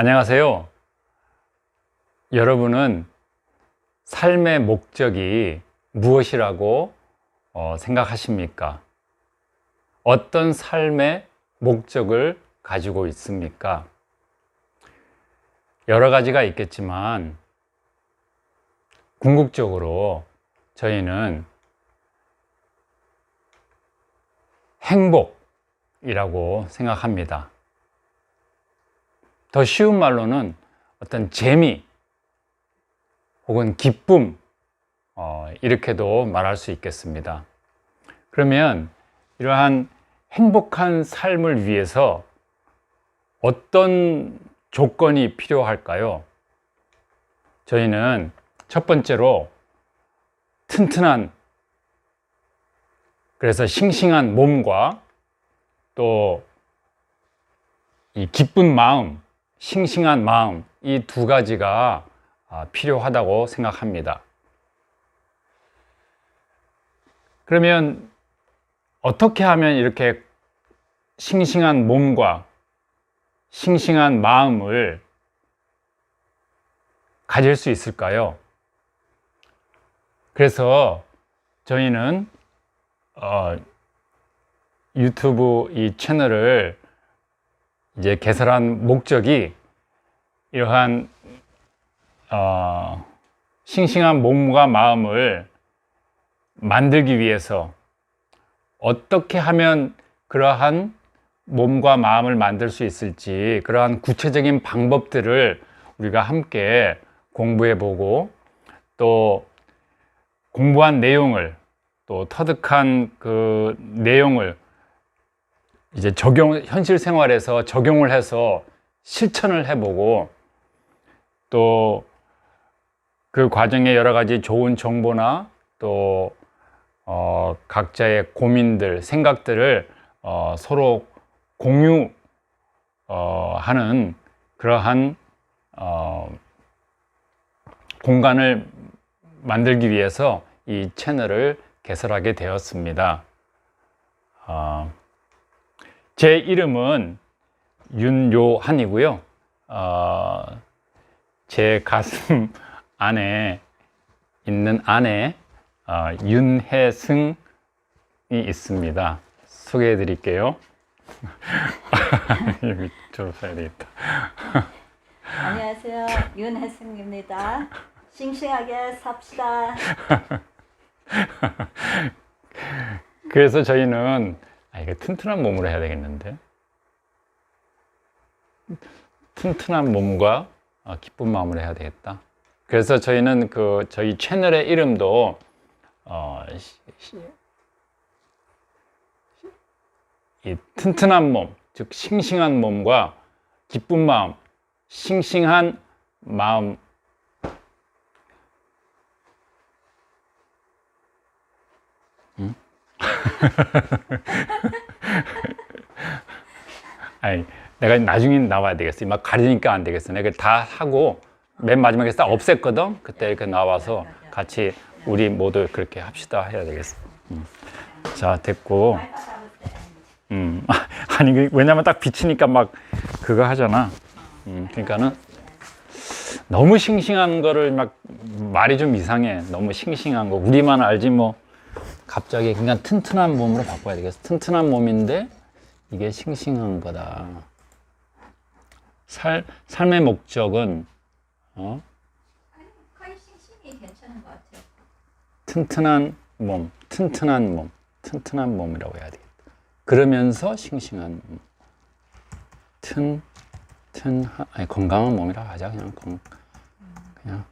안녕하세요. 여러분은 삶의 목적이 무엇이라고 어, 생각하십니까? 어떤 삶의 목적을 가지고 있습니까? 여러 가지가 있겠지만, 궁극적으로 저희는 행복이라고 생각합니다. 더 쉬운 말로는 어떤 재미 혹은 기쁨 어, 이렇게도 말할 수 있겠습니다. 그러면 이러한 행복한 삶을 위해서 어떤 조건이 필요할까요? 저희는 첫 번째로 튼튼한 그래서 싱싱한 몸과 또 이 기쁜 마음, 싱싱한 마음 이 두 가지가 아, 필요하다고 생각합니다. 그러면 어떻게 하면 이렇게 싱싱한 몸과 싱싱한 마음을 가질 수 있을까요? 그래서 저희는 어, 유튜브 이 채널을 이제 개설한 목적이 이러한 어, 싱싱한 몸과 마음을 만들기 위해서 어떻게 하면 그러한 몸과 마음을 만들 수 있을지 그러한 구체적인 방법들을 우리가 함께 공부해 보고 또 공부한 내용을 또 터득한 그 내용을 이제 적용, 현실 생활에서 적용을 해서 실천을 해보고 또 그 과정에 여러 가지 좋은 정보나 또 어, 각자의 고민들, 생각들을 어, 서로 공유하는 어, 그러한 어, 공간을 만들기 위해서 이 채널을 개설하게 되었습니다. 어, 제 이름은 윤요한이고요. 어, 제 가슴 안에 있는 안에 어, 윤혜승이 있습니다. 소개해 드릴게요. 여기 졸업해야 되겠다. 안녕하세요. 윤혜승입니다. 싱싱하게 삽시다. 그래서 저희는 아, 이게 튼튼한 몸으로 해야 되겠는데 튼튼한 몸과 어, 기쁜 마음으로 해야 되겠다. 그래서 저희는 그 저희 채널의 이름도 어, 이 튼튼한 몸, 즉 싱싱한 몸과 기쁜 마음, 싱싱한 마음 아니, 내가 나중에 나와야 되겠어. 막 가리니까 안 되겠어. 내가 다 하고 맨 마지막에 딱 없앴거든. 그때 이렇게 나와서 같이 우리 모두 그렇게 합시다 해야 되겠어. 음. 자, 됐고. 음. 아니, 그- 왜냐면 딱 비치니까 막 그거 하잖아. 음, 그러니까는 너무 싱싱한 거를 막 말이 좀 이상해. 너무 싱싱한 거. 우리만 알지 뭐. 갑자기 그냥 튼튼한 몸으로 바꿔야 되겠어. 튼튼한 몸인데 이게 싱싱한 거다. 살, 삶의 목적은 어? 튼튼한 몸, 튼튼한 몸, 튼튼한 몸이라고 해야 되겠다. 그러면서 싱싱한 몸. 튼, 튼, 아니 건강한 몸이라고 하자. 그냥 건, 그냥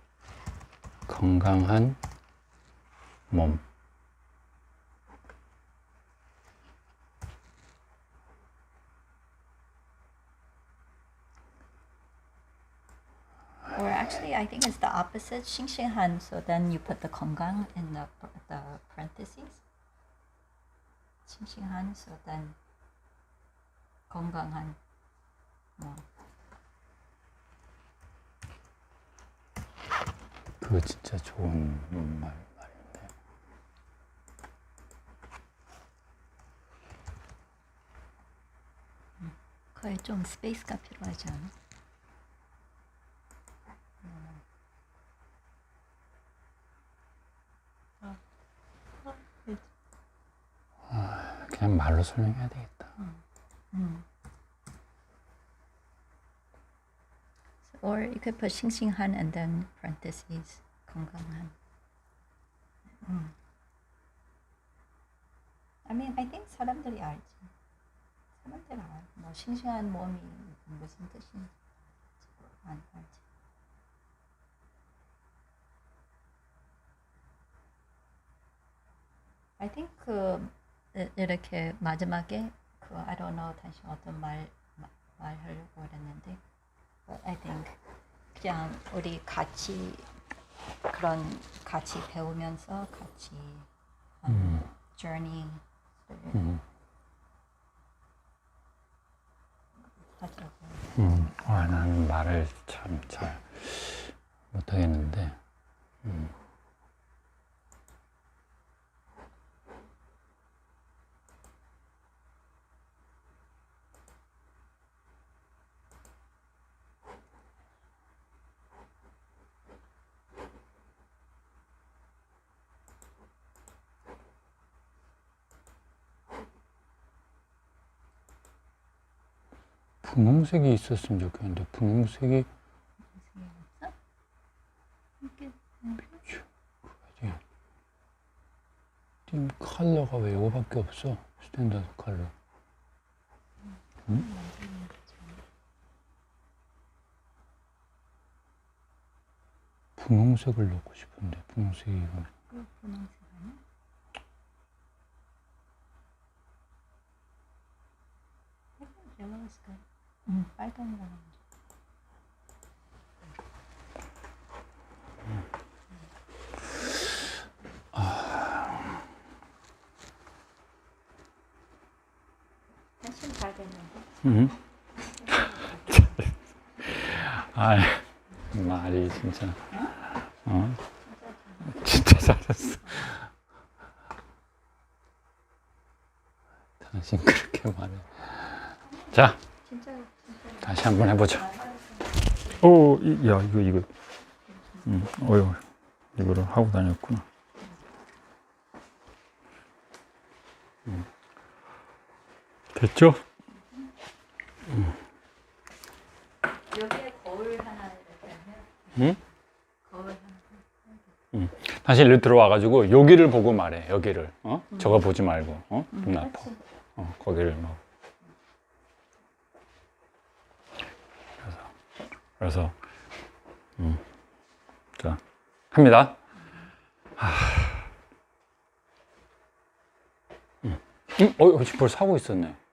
건강한 몸. Or actually, I think it's the opposite. 싱싱한. So then you put the 건강 in the the parentheses. 싱싱한. So then 건강한. 뭐. 그거 진짜 좋은 말, 말인데. 거의 좀 스페이스가 필요하지 않아? 그냥 말로 설명해야 되겠다. Or you could put 싱싱한 and then parentheses 건강한. 음. I mean, I think 사람들이 알지. 사람들 알아. 뭐 싱싱한 몸이 무슨 뜻인지 안 알지. I think 그 이- 이렇게 마지막에 그 I don't know 다시 어떤 말 마- 말하려고 그랬는데 but I think 그냥 우리 같이 그런 같이 배우면서 같이 음, journey 음. 하자고. 음, 아, 나는 말을 참 잘 못하겠는데. 음. 분홍색이 있었으면 좋겠는데 분홍색이 이렇게 그지? 팀 컬러가 왜 이거밖에 없어? 스탠다드 컬러. 응? 분홍색을 넣고 싶은데 분홍색이 이거 그 분홍색 아니야? 음, 빨강이라는 거. 훨씬 잘 됐는데. 응. 아, 말이 진짜. 어? 진짜 잘했어. 당신 그렇게 말해. 자, 진짜 다시 한번 해보자. 오, 이, 야, 이거, 이거. 응, 어휴, 이거를 하고 다녔구나. 음. 됐죠? 여기에 거울 하나 이렇게 하면 응? 거울 하나. 다시 일로 들어와가지고 여기를 보고 말해 여기를 어 저거 보지 말고 어 눈 아파. 어 거기를 막 그래서 그래서 음 자 합니다. 하... 음, 음, 어, 지금 벌써 하고 있었네